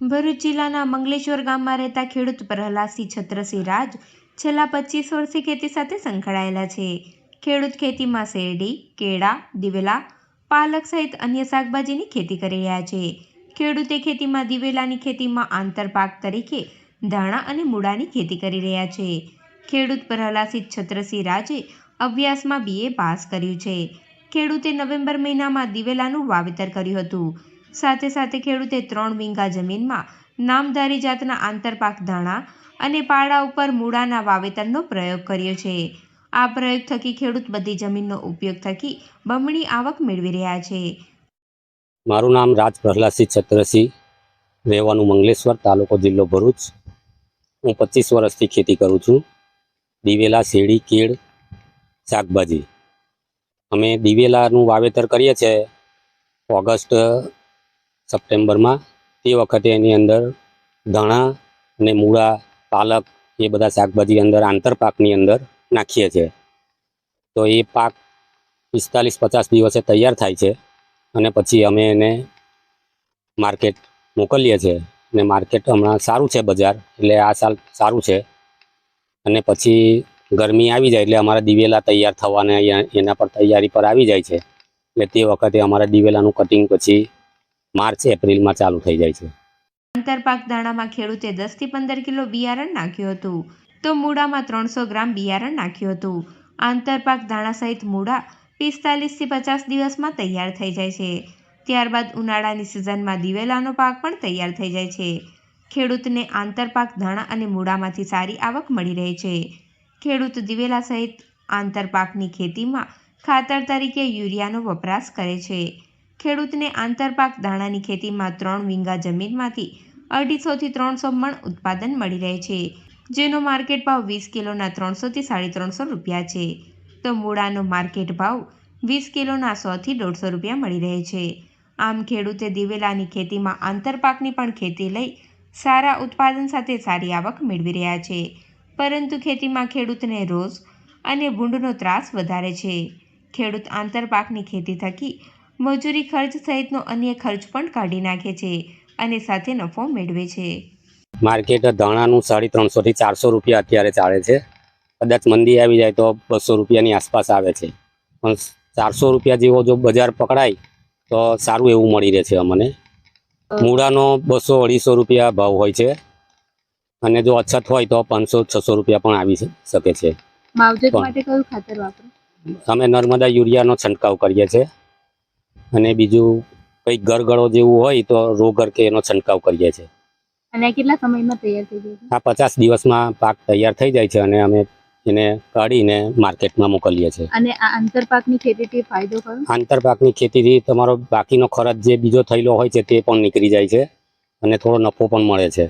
ભરૂચ જિલ્લાના મંગલેશ્વર ગામમાં રહેતા ખેડૂત પ્રહલાદસિંહ છત્રસિંહ રાજ છેલ્લા પચીસ વર્ષથી ખેતી સાથે સંકળાયેલા છે. ખેડૂત ખેતીમાં શેરડી, કેળા, દિવેલા, પાલક સહિત અન્ય શાકભાજીની ખેતી કરી રહ્યા છે. ખેડૂતે ખેતીમાં દિવેલાની ખેતીમાં આંતરપાક તરીકે ધાણા અને મૂળાની ખેતી કરી રહ્યા છે. ખેડૂત પ્રહલાદસિંહ છત્રસિંહ રાજે અભ્યાસમાં બીએ પાસ કર્યું છે. ખેડૂતે નવેમ્બર મહિનામાં દિવેલાનું વાવેતર કર્યું હતું. સાથે સાથે ખેડૂતે ત્રણ વીંગા જમીનમાં નામધારી જાતના આંતરપાક ધાણા અને પાડા ઉપર મૂળાના વાવેતરનો પ્રયોગ કર્યો છે. આ પ્રયોગ થકી ખેડૂત બધી જમીનનો ઉપયોગ થકી બમણી આવક મેળવી રહ્યા છે. મારું નામ રાજ પ્રહલાદસિંહ છત્રસિંહ, રહેવાનું મંગલેશ્વર, તાલુકો જિલ્લો ભરૂચ. હું પચીસ વર્ષથી ખેતી કરું છું. દિવેલા, શેરડી, કેળ, શાકભાજી. અમે દિવેલાનું વાવેતર કરીએ છીએ. ઓગસ્ટ સપ્ટેમ્બરમાં તે વખતે એની અંદર ધાણા અને મૂળા, પાલક એ બધા શાકભાજી અંદર આંતરપાકની અંદર નાખીએ છીએ. તો એ પાક પિસ્તાલીસ પચાસ દિવસે તૈયાર થાય છે અને પછી અમે એને માર્કેટ મોકલીએ છીએ. અને માર્કેટ હમણાં સારું છે બજાર, એટલે આ સાલ સારું છે. અને પછી ગરમી આવી જાય એટલે અમારા દિવેલા તૈયાર થવાના એના પર તૈયારી પર આવી જાય છે. એટલે તે વખતે અમારા દિવેલાનું કટિંગ પછી માર્ચ એપ્રિલમાં ચાલુ થઈ જાય છે. આંતરપાક દાણામાં ખેડૂતે દસથી પંદર કિલો બિયારણ નાખ્યું હતું. તો મૂળામાં ત્રણસો ગ્રામ બિયારણ નાખ્યું હતું. આંતરપાક દાણા સહિત મૂળા પિસ્તાલીસથી પચાસ દિવસમાં તૈયાર થઈ જાય છે. ત્યારબાદ ઉનાળાની સિઝનમાં દિવેલાનો પાક પણ તૈયાર થઈ જાય છે. ખેડૂતને આંતરપાક ધાણા અને મૂળામાંથી સારી આવક મળી રહે છે. ખેડૂત દિવેલા સહિત આંતરપાકની ખેતીમાં ખાતર તરીકે યુરિયાનો વપરાશ કરે છે. ખેડૂતને આંતરપાક દાણાની ખેતીમાં ત્રણ વીંગા જમીનમાંથી અઢીસોથી ત્રણસો મણ ઉત્પાદન મળી રહે છે, જેનો માર્કેટ ભાવ વીસ કિલોના ત્રણસોથી સાડી ત્રણસો રૂપિયા છે. તો મૂળાનો માર્કેટ ભાવ વીસ કિલોના સોથી દોઢસો રૂપિયા મળી રહે છે. આમ ખેડૂતે દિવેલાની ખેતીમાં આંતરપાકની પણ ખેતી લઈ સારા ઉત્પાદન સાથે સારી આવક મેળવી રહ્યા છે. પરંતુ ખેતીમાં ખેડૂતને રોજ અને ભૂંડનો ત્રાસ વધારે છે. ખેડૂત આંતરપાકની ખેતી થકી મજૂરી ખર્ચ સહિતનો અન્ય ખર્ચ પણ કાઢી નાખે છે અને સાથે નફો મેળવે છે. માર્કેટ ધાણાનું સાડી ત્રણસોથી ચારસો રૂપિયા અત્યારે ચાલે છે. કદાચ મંદી આવી જાય તો બસો રૂપિયાની આસપાસ આવે છે. પણ ચારસો રૂપિયા જેવો જો બજાર પકડાય તો સારું એવું મળી રહે છે અમને. મૂળાનો બસો અઢીસો રૂપિયા ભાવ હોય છે. અને જો અછત હોય તો પાંચસો છસો રૂપિયા પણ આવી શકે છે. માવજત પણ- માટે કયું ખાતર વાપરો? અમે નર્મદા યુરિયાનો છંટકાવ કરીએ છીએ. અને બીજું કંઈક ગરગડો જેવું હોય તો રોગર કે એનો છંટકાવ કરીએ છીએ. અને કેટલા સમયમાં તૈયાર થઈ જાય આ પચાસ દિવસમાં પાક તૈયાર થઈ જાય છે અને અમે એને કાઢીને માર્કેટમાં મોકલીએ છીએ. અને આ આંતરપાકની ખેતીથી ફાયદો કયો આંતરપાકની ખેતીથી તમારો બાકીનો ખર્ચ જે બીજો થયેલો હોય છે તે પણ નીકળી જાય છે અને થોડો નફો પણ મળે છે.